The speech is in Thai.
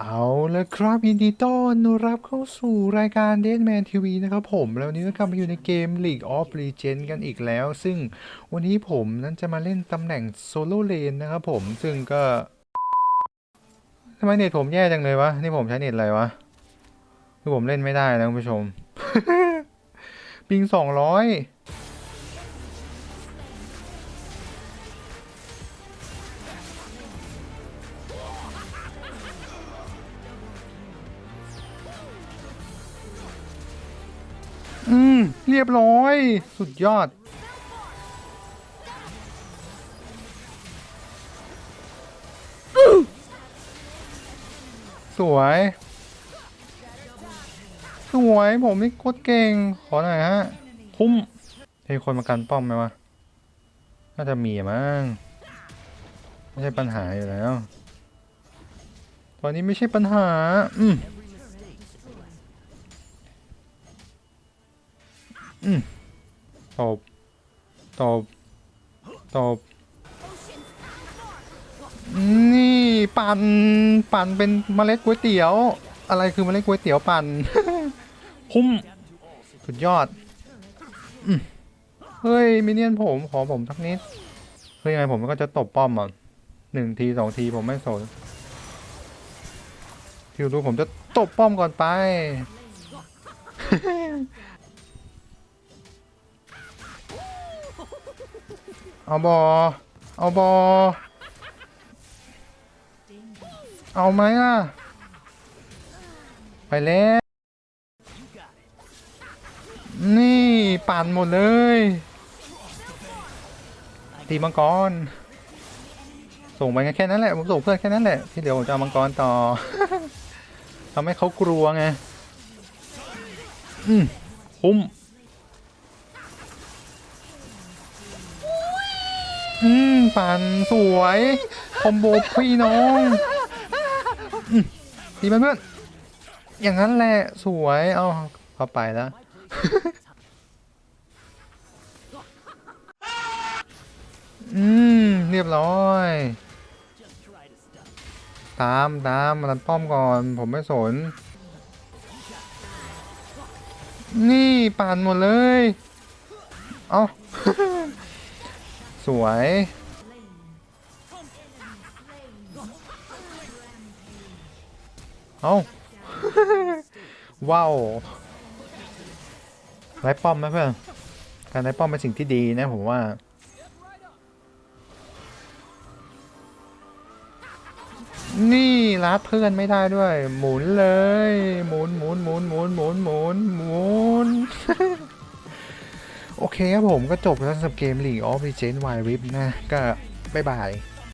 เอาละครับยินดีต้อนรับเข้าสู่รายการ d e a d Man TV นะครับผม แล้วนี้ก็กลับมาอยู่ในเกม League of Legends กันอีกแล้ว ซึ่งวันนี้ผมนั้นจะมาเล่นตำแหน่งโซโล่เลนนะครับผม ซึ่งก็ทำไมเน็ตผมแย่จังเลยวะ นี่ผมใช้เน็ตอะไรวะ คือผมเล่นไม่ได้นะคุณผู้ชม ปิงสองร้อย อืม เรียบร้อย สุดยอด สวย สวย ผมนี่โคตรเก่ง ขอหน่อยฮะ คุ้มมีคนมากันป้อมไหมวะ น่าจะมีอะมั้ง ไม่ใช่ปัญหาอยู่แล้ว ตอนนี้ไม่ใช่ปัญหา อืม อืมตบตบตบนี่ปั่นปั่นเป็นเมล็ดก๋วยเตี๋ยว อะไรคือเมล็ดก๋วยเตี๋ยวปั่นคุ้มสุดยอดอืมเฮ้ยมินเนี่ยนผมขอผมสักนิดเฮ้ยยังไงผมก็จะตบป้อมอะหนึ่งทีสองทีผมไม่สนที่รู้ผมจะตบป้อมก่อนไป เอาบอ เอาบอ เอาไหมอะ ไปแล้ว นี่ปั่นหมดเลย ตีมังกร ส่งไปแค่นั้นแหละ ผมส่งเพื่อนแค่นั้นแหละ ที่เดี๋ยวผมจะเอามังกรต่อ ทำให้เขากลัวไง อืม คุ้ม อืมปันสวยคอมโบพี่น้องดีไหมเพื่อนอย่างนั้นแหละสวยเอาเข้าไปแล้วอืมเรียบร้อย ตามตามมาลันป้อมก่อน ผมไม่สน นี่ปั่นหมดเลย เอา สวย เอาว้าวไล่ป้อมไหมเพื่อน การไล่ป้อมเป็นสิ่งที่ดีนะผมว่า นี่รัดเพื่อนไม่ได้ด้วย หมุนเลย หมุนหมุนหมุนหมุนหมุนหมุนหมุน โอเคครับผมก็จบแล้วสำหรับเกม League of Legends Wild Rift นะ ก็บ๊ายบาย